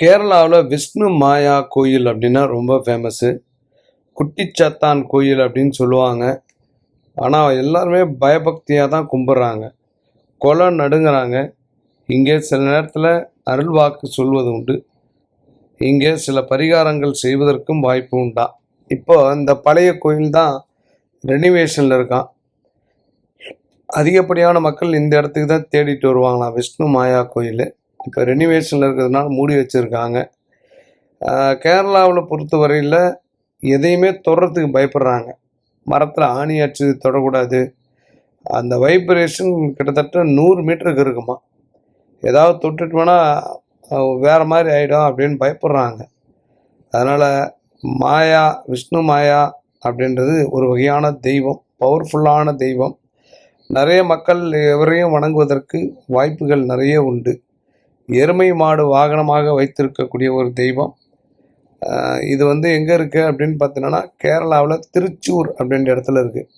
கேரளாவில் விஷ்ணு மாயா கோயில் அப்படின்னா ரொம்ப ஃபேமஸ்ஸு குட்டிச்சாத்தான் கோயில் அப்படின்னு சொல்லுவாங்க. ஆனால் எல்லாருமே பயபக்தியாக தான் கும்பிட்றாங்க. கொலை நடுங்கிறாங்க. இங்கே சில நேரத்தில் அருள்வாக்கு சொல்வது உண்டு. இங்கே சில பரிகாரங்கள் செய்வதற்கும் வாய்ப்பு உண்டா? இப்போ இந்த பழைய கோயில் தான் ரெனிவேஷனில் இருக்கான். அதிகப்படியான மக்கள் இந்த இடத்துக்கு தான் தேடிட்டு வருவாங்களாம். விஷ்ணு மாயா கோயில். இப்போ ரெனிவேஷனில் இருக்கிறதுனால மூடி வச்சுருக்காங்க. கேரளாவில் பொறுத்தவரையில் எதையுமே தொடுறதுக்கு பயப்படுறாங்க. மரத்தில் ஆணி அடிச்சு தொடக்கூடாது. அந்த வைப்ரேஷன் கிட்டத்தட்ட நூறு மீட்டருக்கு இருக்குமா. ஏதாவது தொட்டுட்டோம்னா வேறு மாதிரி ஆகிடும் அப்படின்னு பயப்படுறாங்க. அதனால் மாயா விஷ்ணு மாயா அப்படின்றது ஒரு வகையான தெய்வம் பவர்ஃபுல்லான தெய்வம். நிறைய மக்கள் எவரையும் வணங்குவதற்கு வாய்ப்புகள் நிறைய உண்டு. எருமை மாடு வாகனமாக வைத்திருக்கக்கூடிய ஒரு தெய்வம். இது வந்து எங்கே இருக்குது அப்படின்னு பார்த்தீங்கன்னா கேரளாவில் திருச்சூர் அப்படின்ற இடத்துல இருக்குது